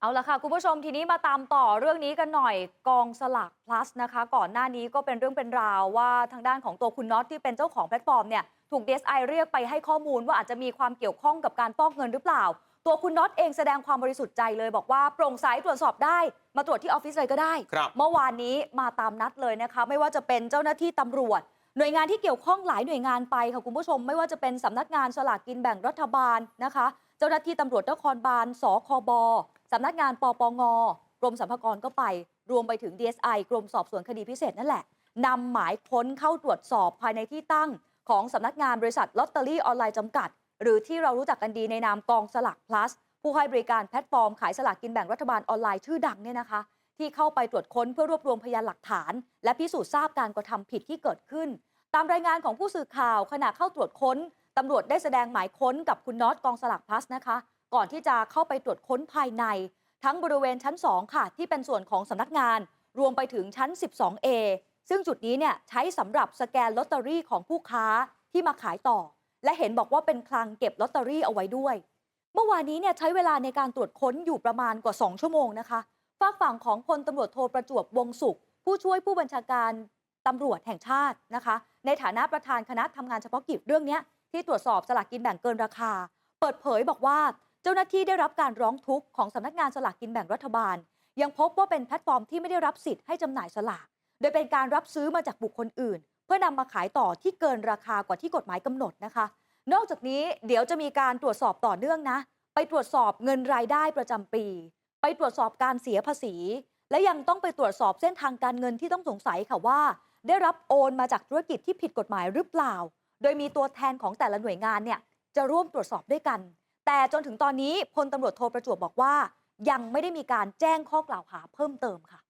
เอาละค่ะ คุณผู้ชมทีนี้มาตามต่อเรื่องนี้กันหน่อยกองสลาก plus นะคะ ก่อนหน้านี้ก็เป็นเรื่องเป็นราวว่าทางด้านของตัวคุณน็อตที่เป็นเจ้าของแพลตฟอร์มเนี่ยถูก DSI เรียกไปให้ข้อมูลว่าอาจจะมีความเกี่ยวข้องกับการฟอกเงินหรือเปล่า ตัวคุณน็อตเองแสดงความบริสุทธิ์ใจเลยบอกว่าโปร่งใสตรวจสอบได้ มาตรวจที่ออฟฟิศเลยก็ได้ครับเมื่อวานนี้มาตามนัดเลยนะคะ ไม่ว่าจะเป็นเจ้าหน้าที่ตำรวจ หน่วยงานที่เกี่ยวข้องหลายหน่วยงานไปค่ะคุณผู้ชม ไม่ว่าจะเป็นสำนักงานสลากกินแบ่งรัฐบาลนะคะ เจ้าหน้าที่ตำรวจนครบาลสคบ สำนักงานปปงกรมสรรพากรก็ไป รวมไปถึง DSI กรมสอบสวนคดีพิเศษนั่นแหละนำหมายค้นเข้าตรวจสอบภายในที่ตั้ง ของสำนักงานบริษัทลอตเตอรี่ออนไลน์จำกัด หรือที่เรารู้จักกันดีในนามกองสลาก plus ผู้ให้บริการแพลตฟอร์มขายสลากกินแบ่งรัฐบาลออนไลน์ชื่อดังเนี่ยนะคะ ที่เข้าไปตรวจค้นเพื่อรวบรวมพยานหลักฐาน และพิสูจน์ทราบการกระทำผิดที่เกิดขึ้น ตามรายงานของผู้สื่อข่าวขณะเข้าตรวจค้นตำรวจได้แสดงหมายค้นกับคุณน็อตกองสลากพลัสนะคะ ก่อนที่จะเข้าไปตรวจค้นภายใน ทั้งบริเวณชั้น 2 ค่ะ ที่เป็นส่วนของสำนักงาน รวมไปถึงชั้น 12A ซึ่งจุดนี้เนี่ยใช้สำหรับสแกนลอตเตอรี่ของผู้ค้าที่มาขายต่อ และเห็นบอกว่าเป็นคลังเก็บลอตเตอรี่เอาไว้ด้วย เมื่อวานนี้เนี่ยใช้เวลาในการตรวจค้นอยู่ประมาณกว่า 2 ชั่วโมงนะคะฝากฝั่งของพลตำรวจโทรประจวบวงสุข ผู้ช่วยผู้บัญชาการตำรวจแห่งชาตินะคะ ในฐานะประธานคณะทำงานเฉพาะกิจเรื่องนี้ที่ตรวจสอบสลากกินแบ่งเกินราคา เปิดเผยบอกว่า เจ้าหน้าที่ได้รับการร้องทุกข์ของสำนักงานสลากกินแบ่งรัฐบาล ยังพบว่าเป็นแพลตฟอร์มที่ไม่ได้รับสิทธิ์ให้จำหน่ายสลาก โดยเป็นการรับซื้อมาจากบุคคลอื่น เพื่อนำมาขายต่อที่เกินราคากว่าที่กฎหมายกำหนดนะคะ นอกจากนี้เดี๋ยวจะมีการตรวจสอบต่อเนื่องนะ ไปตรวจสอบเงินรายได้ประจำปี ไปตรวจสอบการเสียภาษี และยังต้องไปตรวจสอบเส้นทางการเงินที่ต้องสงสัยค่ะว่า ได้รับโอนมาจากธุรกิจที่ผิดกฎหมายหรือเปล่า โดยมีตัวแทนของแต่ละหน่วยงานเนี่ยจะร่วมตรวจสอบด้วยกัน แต่จนถึงตอนนี้พลตำรวจโทประจวบบอกว่า ยังไม่ได้มีการแจ้งข้อกล่าวหาเพิ่มเติมค่ะ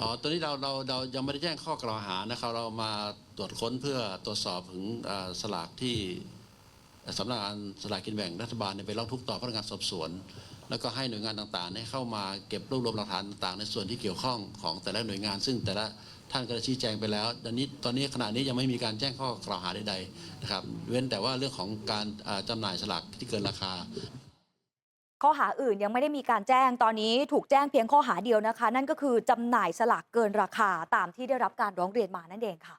อ๋อตอนนี้เราเราเรายังไม่ได้แจ้งข้อกล่าวหานะครับ เรามาตรวจค้นเพื่อตรวจสอบถึงสลากที่สำนักงานสลากกินแบ่งรัฐบาลไปร้องทุกข์ต่อพนักงานสอบสวน แล้วก็ให้หน่วยงานต่างๆเนี่ยเข้ามาเก็บรวบรวมหลักฐานต่างๆ ในส่วนที่เกี่ยวข้องของแต่ละหน่วยงาน ซึ่งแต่ละท่านก็ได้ชี้แจงไปแล้วตอนนี้ตอนนี้ขณะนี้ยังไม่มีการแจ้งข้อกล่าวหาใดๆนะครับ เว้นแต่ว่าเรื่องของการเอ่อจำหน่ายสลากที่เกินราคา ข้อหาอื่นยังไม่ได้มีการแจ้งตอนนี้ถูกแจ้งเพียงข้อหาเดียวนะคะ นั่นก็คือจำหน่ายสลากเกินราคาตามที่ได้รับการร้องเรียนมานั่นเองค่ะ